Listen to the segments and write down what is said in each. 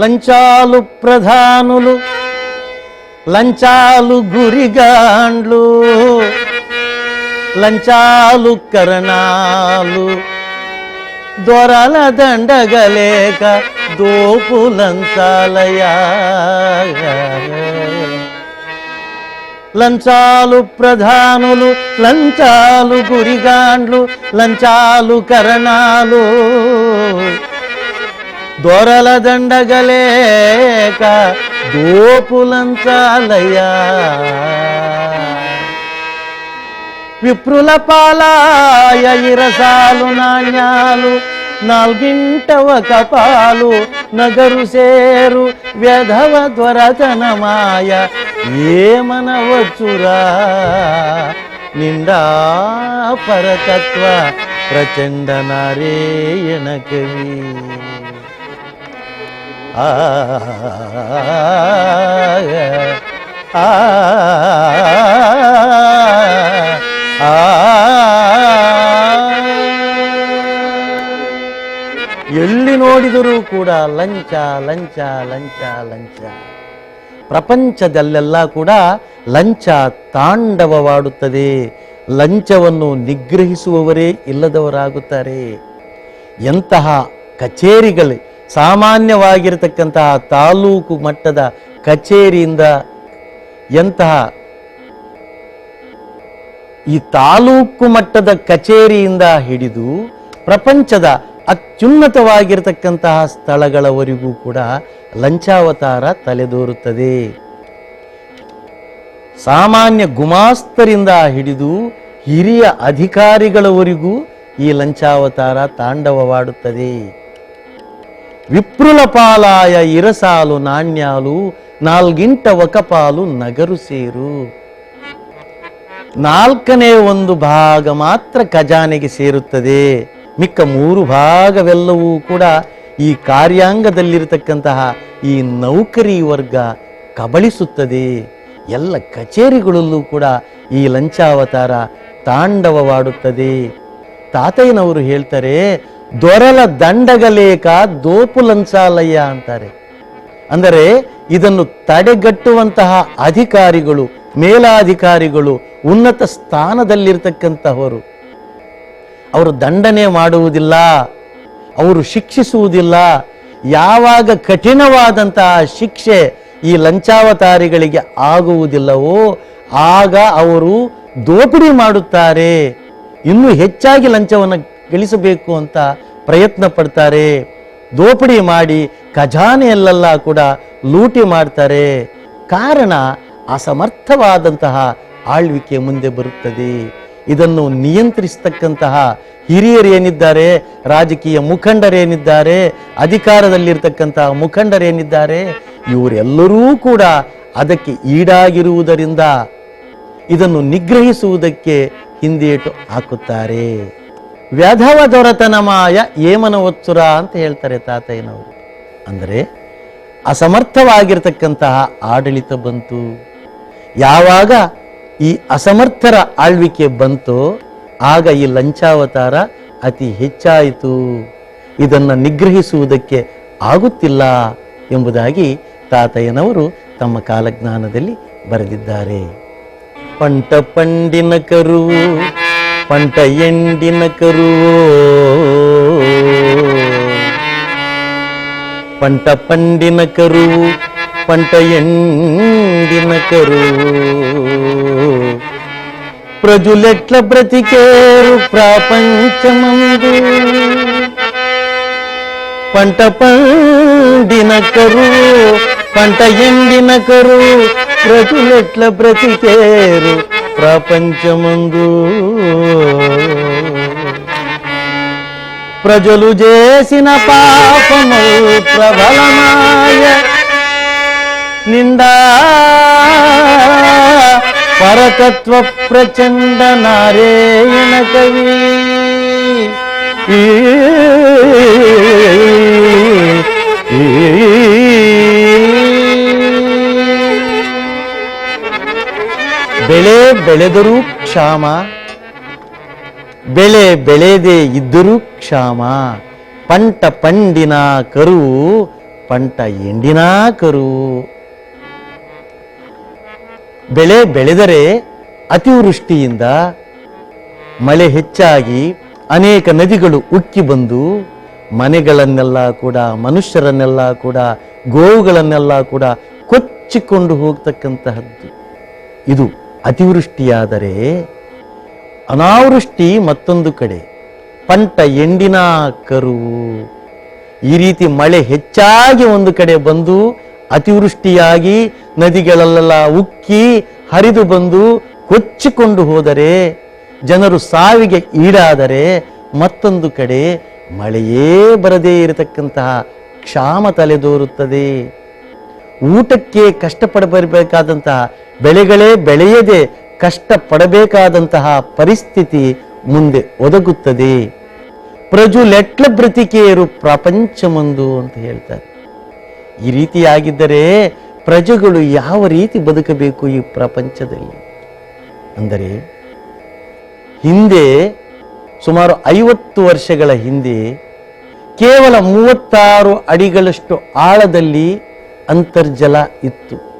లంచాలు ప్రధానులు లంచాలు గురిగాండ్లు లంచాలు కరణాలు దొరల దండగలేక దోపు లంచాలయా. లంచాలు ప్రధానులు లంచాలు గురిగాండ్లు లంచాలు కరణాలు. దొరల దండగలేక దోపులంచాలయ్యా. విప్రుల పాలాయ ఇరసాలు నాణ్యాలు నాలుగింట ఒక పాలు నగరు సేరు వ్యధవ త్వరతనమాయ ఏమనవచ్చురా? నిండా పరతత్వ ప్రచండ నారేయణ కవి. ಎಲ್ಲಿ ನೋಡಿದರೂ ಕೂಡ ಲಂಚ ಲಂಚ ಲಂಚ ಲಂಚ. ಪ್ರಪಂಚದಲ್ಲೆಲ್ಲ ಕೂಡ ಲಂಚ ತಾಂಡವವಾಡುತ್ತದೆ. ಲಂಚವನ್ನು ನಿಗ್ರಹಿಸುವವರೇ ಇಲ್ಲದವರಾಗುತ್ತಾರೆ. ಎಂತಹ ಕಚೇರಿಗಳು ಸಾಮಾನ್ಯವಾಗಿರತಕ್ಕಂತಹ ತಾಲೂಕು ಮಟ್ಟದ ಕಚೇರಿಯಿಂದ ಎಂತಹ ಈ ತಾಲೂಕು ಮಟ್ಟದ ಕಚೇರಿಯಿಂದ ಹಿಡಿದು ಪ್ರಪಂಚದ ಅತ್ಯುನ್ನತವಾಗಿರತಕ್ಕಂತಹ ಸ್ಥಳಗಳವರೆಗೂ ಕೂಡ ಲಂಚಾವತಾರ ತಲೆದೋರುತ್ತದೆ. ಸಾಮಾನ್ಯ ಗುಮಾಸ್ತರಿಂದ ಹಿಡಿದು ಹಿರಿಯ ಅಧಿಕಾರಿಗಳವರೆಗೂ ಈ ಲಂಚಾವತಾರ ತಾಂಡವವಾಡುತ್ತದೆ. ವಿಪ್ರುಲ ಪಾಲಾಯ ಇರಸಾಲು ನಾಣ್ಯಾಲು, ನಾಲ್ಗಿಂಟ ಒಕಪಾಲು ನಗರು ಸೇರು. ನಾಲ್ಕನೇ ಒಂದು ಭಾಗ ಮಾತ್ರ ಖಜಾನೆಗೆ ಸೇರುತ್ತದೆ. ಮಿಕ್ಕ ಮೂರು ಭಾಗವೆಲ್ಲವೂ ಕೂಡ ಈ ಕಾರ್ಯಾಂಗದಲ್ಲಿರತಕ್ಕಂತಹ ಈ ನೌಕರಿ ವರ್ಗ ಕಬಳಿಸುತ್ತದೆ. ಎಲ್ಲ ಕಚೇರಿಗಳಲ್ಲೂ ಕೂಡ ಈ ಲಂಚಾವತಾರ ತಾಂಡವವಾಡುತ್ತದೆ. ತಾತಯ್ಯನವರು ಹೇಳ್ತಾರೆ ದೊರಲ ದಂಡಗಲೇಕ ದೋಪು ಲಂಚಾಲಯ್ಯ ಅಂತಾರೆ. ಅಂದರೆ ಇದನ್ನು ತಡೆಗಟ್ಟುವಂತಹ ಅಧಿಕಾರಿಗಳು, ಮೇಲಾಧಿಕಾರಿಗಳು ಉನ್ನತ ಸ್ಥಾನದಲ್ಲಿರ್ತಕ್ಕಂತಹವರು. ಅವರು ದಂಡನೆ ಮಾಡುವುದಿಲ್ಲ, ಅವರು ಶಿಕ್ಷಿಸುವುದಿಲ್ಲ. ಯಾವಾಗ ಕಠಿಣವಾದಂತಹ ಶಿಕ್ಷೆ ಈ ಲಂಚಾವತಾರಿಗಳಿಗೆ ಆಗುವುದಿಲ್ಲವೋ, ಆಗ ಅವರು ದೋಪಿಡಿ ಮಾಡುತ್ತಾರೆ. ಇನ್ನೂ ಹೆಚ್ಚಾಗಿ ಲಂಚವನ್ನು ಗಳಿಸಬೇಕು ಅಂತ ಪ್ರಯತ್ನ ಪಡ್ತಾರೆ. ದೋಪಡಿ ಮಾಡಿ ಖಜಾನೆಯಲ್ಲೆಲ್ಲ ಕೂಡ ಲೂಟಿ ಮಾಡ್ತಾರೆ. ಕಾರಣ ಅಸಮರ್ಥವಾದಂತಹ ಆಳ್ವಿಕೆ ಮುಂದೆ ಬರುತ್ತದೆ. ಇದನ್ನು ನಿಯಂತ್ರಿಸತಕ್ಕಂತಹ ಹಿರಿಯರೇನಿದ್ದಾರೆ ರಾಜಕೀಯ ಮುಖಂಡರೇನಿದ್ದಾರೆ ಅಧಿಕಾರದಲ್ಲಿರ್ತಕ್ಕಂತಹ ಮುಖಂಡರೇನಿದ್ದಾರೆ ಇವರೆಲ್ಲರೂ ಕೂಡ ಅದಕ್ಕೆ ಈಡಾಗಿರುವುದರಿಂದ ಇದನ್ನು ನಿಗ್ರಹಿಸುವುದಕ್ಕೆ ಹಿಂದೇಟು ಹಾಕುತ್ತಾರೆ. ವ್ಯಧವ ದೊರತನಮಾಯ ಏಮನ ಒತ್ತುರ ಅಂತ ಹೇಳ್ತಾರೆ ತಾತಯ್ಯನವರು. ಅಂದರೆ ಅಸಮರ್ಥವಾಗಿರ್ತಕ್ಕಂತಹ ಆಡಳಿತ ಬಂತು. ಯಾವಾಗ ಈ ಅಸಮರ್ಥರ ಆಳ್ವಿಕೆ ಬಂತೋ ಆಗ ಈ ಲಂಚಾವತಾರ ಅತಿ ಹೆಚ್ಚಾಯಿತು. ಇದನ್ನು ನಿಗ್ರಹಿಸುವುದಕ್ಕೆ ಆಗುತ್ತಿಲ್ಲ ಎಂಬುದಾಗಿ ತಾತಯ್ಯನವರು ತಮ್ಮ ಕಾಲಜ್ಞಾನದಲ್ಲಿ ಬರೆದಿದ್ದಾರೆ. ಪಂಟ ಪಂಡಿನ ಕರುವು పంట ఎండిన కరువో పంట పండిన కరువు పంట ఎండిన కరువు ప్రజలెట్ల బ్రతికేరు ప్రాపంచమందు. పంట పండిన కరువు పంట ఎండిన కరువు ప్రజలెట్ల బ్రతికేరు ప్రపంచమందు. ప్రజలు చేసిన పాపము ప్రబలమాయ. నిండా పరతత్వ ప్రచండ నారాయణ కవి. ఈ ಬೆಳೆ ಬೆಳೆದರೂ ಕ್ಷಾಮ. ಬೆಳೆ ಬೆಳೆದೇ ಇದ್ದರೂ ಕ್ಷಾಮ. ಪಂಟ ಪಂಡಿನ ಕರು, ಪಂಟ ಎಂಡಿನ ಕರು. ಬೆಳೆ ಬೆಳೆದರೆ ಅತಿವೃಷ್ಟಿಯಿಂದ ಮಳೆ ಹೆಚ್ಚಾಗಿ ಅನೇಕ ನದಿಗಳು ಉಕ್ಕಿ ಬಂದು ಮನೆಗಳನ್ನೆಲ್ಲ ಕೂಡ, ಮನುಷ್ಯರನ್ನೆಲ್ಲ ಕೂಡ, ಗೋವುಗಳನ್ನೆಲ್ಲ ಕೂಡ ಕೊಚ್ಚಿಕೊಂಡು ಹೋಗ್ತಕ್ಕಂತಹದ್ದು. ಇದು ಅತಿವೃಷ್ಟಿಯಾದರೆ ಅನಾವೃಷ್ಟಿ ಮತ್ತೊಂದು ಕಡೆ. ಪಂಟ ಎಂಡಿನ ಕರು. ಈ ರೀತಿ ಮಳೆ ಹೆಚ್ಚಾಗಿ ಒಂದು ಕಡೆ ಬಂದು ಅತಿವೃಷ್ಟಿಯಾಗಿ ನದಿಗಳಲ್ಲೆಲ್ಲ ಉಕ್ಕಿ ಹರಿದು ಬಂದು ಕೊಚ್ಚಿಕೊಂಡು ಹೋದರೆ, ಜನರು ಸಾವಿಗೆ ಈಡಾದರೆ ಮತ್ತೊಂದು ಕಡೆ ಮಳೆಯೇ ಬರದೇ ಇರತಕ್ಕಂತಹ ಕ್ಷಾಮ ತಲೆದೋರುತ್ತದೆ. ಊಟಕ್ಕೆ ಕಷ್ಟಪಡಬರಬೇಕಾದಂತಹ ಬೆಳೆಗಳೇ ಬೆಳೆಯದೆ ಕಷ್ಟಪಡಬೇಕಾದಂತಹ ಪರಿಸ್ಥಿತಿ ಮುಂದೆ ಒದಗುತ್ತದೆ. ಪ್ರಜುಲೆಟ್ಲ ಬ್ರತಿಕೆಯರು ಪ್ರಪಂಚಮಂದು ಅಂತ ಹೇಳ್ತಾರೆ. ಈ ರೀತಿಯಾಗಿದ್ದರೆ ಪ್ರಜೆಗಳು ಯಾವ ರೀತಿ ಬದುಕಬೇಕು ಈ ಪ್ರಪಂಚದಲ್ಲಿ? ಅಂದರೆ ಹಿಂದೆ ಸುಮಾರು ಐವತ್ತು ವರ್ಷಗಳ ಹಿಂದೆ ಕೇವಲ ಮೂವತ್ತಾರು ಅಡಿಗಳಷ್ಟು ಆಳದಲ್ಲಿ ಅಂತರ್ಜಲ ಇತ್ತು.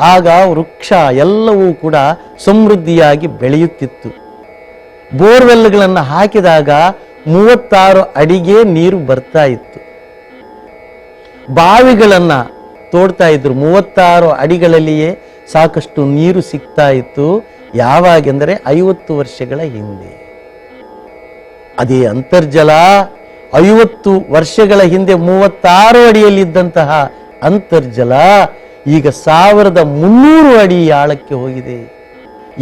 ಆಗ ವೃಕ್ಷ ಎಲ್ಲವೂ ಕೂಡ ಸಮೃದ್ಧಿಯಾಗಿ ಬೆಳೆಯುತ್ತಿತ್ತು. ಬೋರ್ವೆಲ್ಗಳನ್ನು ಹಾಕಿದಾಗ ಮೂವತ್ತಾರು ಅಡಿಗೆ ನೀರು ಬರ್ತಾ ಇತ್ತು. ಬಾವಿಗಳನ್ನು ತೋಡ್ತಾ ಇದ್ರು. ಮೂವತ್ತಾರು ಅಡಿಗಳಲ್ಲಿಯೇ ಸಾಕಷ್ಟು ನೀರು ಸಿಗ್ತಾ ಇತ್ತು. ಯಾವಾಗೆಂದರೆ ಐವತ್ತು ವರ್ಷಗಳ ಹಿಂದೆ. ಅದೇ ಅಂತರ್ಜಲ ಐವತ್ತು ವರ್ಷಗಳ ಹಿಂದೆ ಮೂವತ್ತಾರು ಅಡಿಯಲ್ಲಿದ್ದಂತಹ ಅಂತರ್ಜಲ ಈಗ ಸಾವಿರದ ಮುನ್ನೂರು ಅಡಿ ಆಳಕ್ಕೆ ಹೋಗಿದೆ.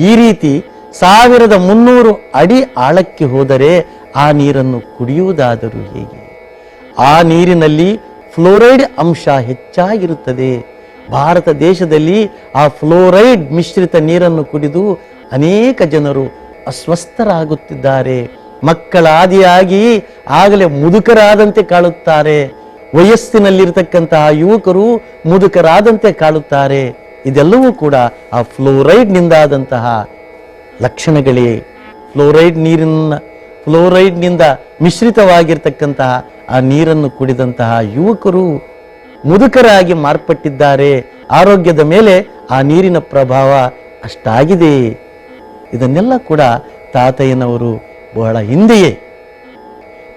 ಈ ರೀತಿ ಸಾವಿರದ ಮುನ್ನೂರು ಅಡಿ ಆಳಕ್ಕೆ ಹೋದರೆ ಆ ನೀರನ್ನು ಕುಡಿಯುವುದಾದರೂ ಹೇಗೆ? ಆ ನೀರಿನಲ್ಲಿ ಫ್ಲೋರೈಡ್ ಅಂಶ ಹೆಚ್ಚಾಗಿರುತ್ತದೆ. ಭಾರತ ದೇಶದಲ್ಲಿ ಆ ಫ್ಲೋರೈಡ್ ಮಿಶ್ರಿತ ನೀರನ್ನು ಕುಡಿದು ಅನೇಕ ಜನರು ಅಸ್ವಸ್ಥರಾಗುತ್ತಿದ್ದಾರೆ. ಮಕ್ಕಳಾದಿಯಾಗಿ ಆಗಲೇ ಮುದುಕರಾದಂತೆ ಕಾಣುತ್ತಾರೆ. ವಯಸ್ಸಿನಲ್ಲಿರ್ತಕ್ಕಂತಹ ಯುವಕರು ಮುದುಕರಾದಂತೆ ಕಾಣುತ್ತಾರೆ ಇದೆಲ್ಲವೂ ಕೂಡ ಆ ಫ್ಲೋರೈಡ್ನಿಂದಾದಂತಹ ಲಕ್ಷಣಗಳೇ. ಫ್ಲೋರೈಡ್ ನೀರಿನ, ಫ್ಲೋರೈಡ್ನಿಂದ ಮಿಶ್ರಿತವಾಗಿರ್ತಕ್ಕಂತಹ ಆ ನೀರನ್ನು ಕುಡಿದಂತಹ ಯುವಕರು ಮುದುಕರಾಗಿ ಮಾರ್ಪಟ್ಟಿದ್ದಾರೆ. ಆರೋಗ್ಯದ ಮೇಲೆ ಆ ನೀರಿನ ಪ್ರಭಾವ ಅಷ್ಟಾಗಿದೆ. ಇದನ್ನೆಲ್ಲ ಕೂಡ ತಾತಯ್ಯನವರು ಬಹಳ ಹಿಂದೆಯೇ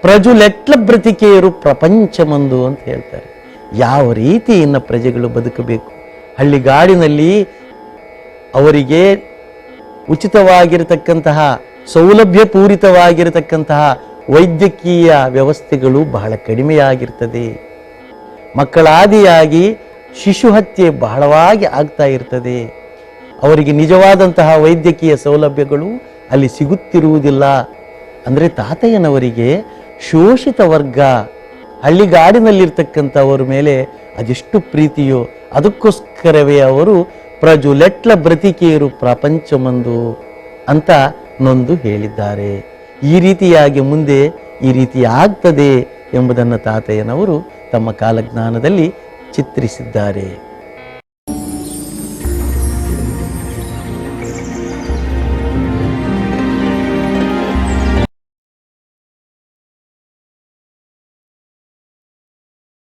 ಪ್ರಜುಲೆಟ್ಲ ಬ್ರತಿಕೆಯರು ಪ್ರಪಂಚಮಂದು ಅಂತ ಹೇಳ್ತಾರೆ. ಯಾವ ರೀತಿ ಇನ್ನು ಪ್ರಜೆಗಳು ಬದುಕಬೇಕು? ಹಳ್ಳಿಗಾಡಿನಲ್ಲಿ ಅವರಿಗೆ ಉಚಿತವಾಗಿರತಕ್ಕಂತಹ ಸೌಲಭ್ಯ ಪೂರಿತವಾಗಿರತಕ್ಕಂತಹ ವೈದ್ಯಕೀಯ ವ್ಯವಸ್ಥೆಗಳು ಬಹಳ ಕಡಿಮೆಯಾಗಿರ್ತದೆ. ಮಕ್ಕಳಾದಿಯಾಗಿ ಶಿಶು ಹತ್ಯೆ ಬಹಳವಾಗಿ ಆಗ್ತಾ ಇರ್ತದೆ. ಅವರಿಗೆ ನಿಜವಾದಂತಹ ವೈದ್ಯಕೀಯ ಸೌಲಭ್ಯಗಳು ಅಲ್ಲಿ ಸಿಗುತ್ತಿರುವುದಿಲ್ಲ. ಅಂದರೆ ತಾತಯ್ಯನವರಿಗೆ ಶೋಷಿತ ವರ್ಗ ಹಳ್ಳಿಗಾಡಿನಲ್ಲಿರ್ತಕ್ಕಂಥವ್ರ ಮೇಲೆ ಅದೆಷ್ಟು ಪ್ರೀತಿಯೋ ಅದಕ್ಕೋಸ್ಕರವೇ ಅವರು ಪ್ರಜುಲೆಟ್ಲ ಬ್ರತಿಕೆಯರು ಪ್ರಪಂಚಮಂದು ಅಂತ ನೊಂದು ಹೇಳಿದ್ದಾರೆ. ಈ ರೀತಿಯಾಗಿ ಮುಂದೆ ಈ ರೀತಿ ಆಗ್ತದೆ ಎಂಬುದನ್ನು ತಾತಯ್ಯನವರು ತಮ್ಮ ಕಾಲಜ್ಞಾನದಲ್ಲಿ ಚಿತ್ರಿಸಿದ್ದಾರೆ.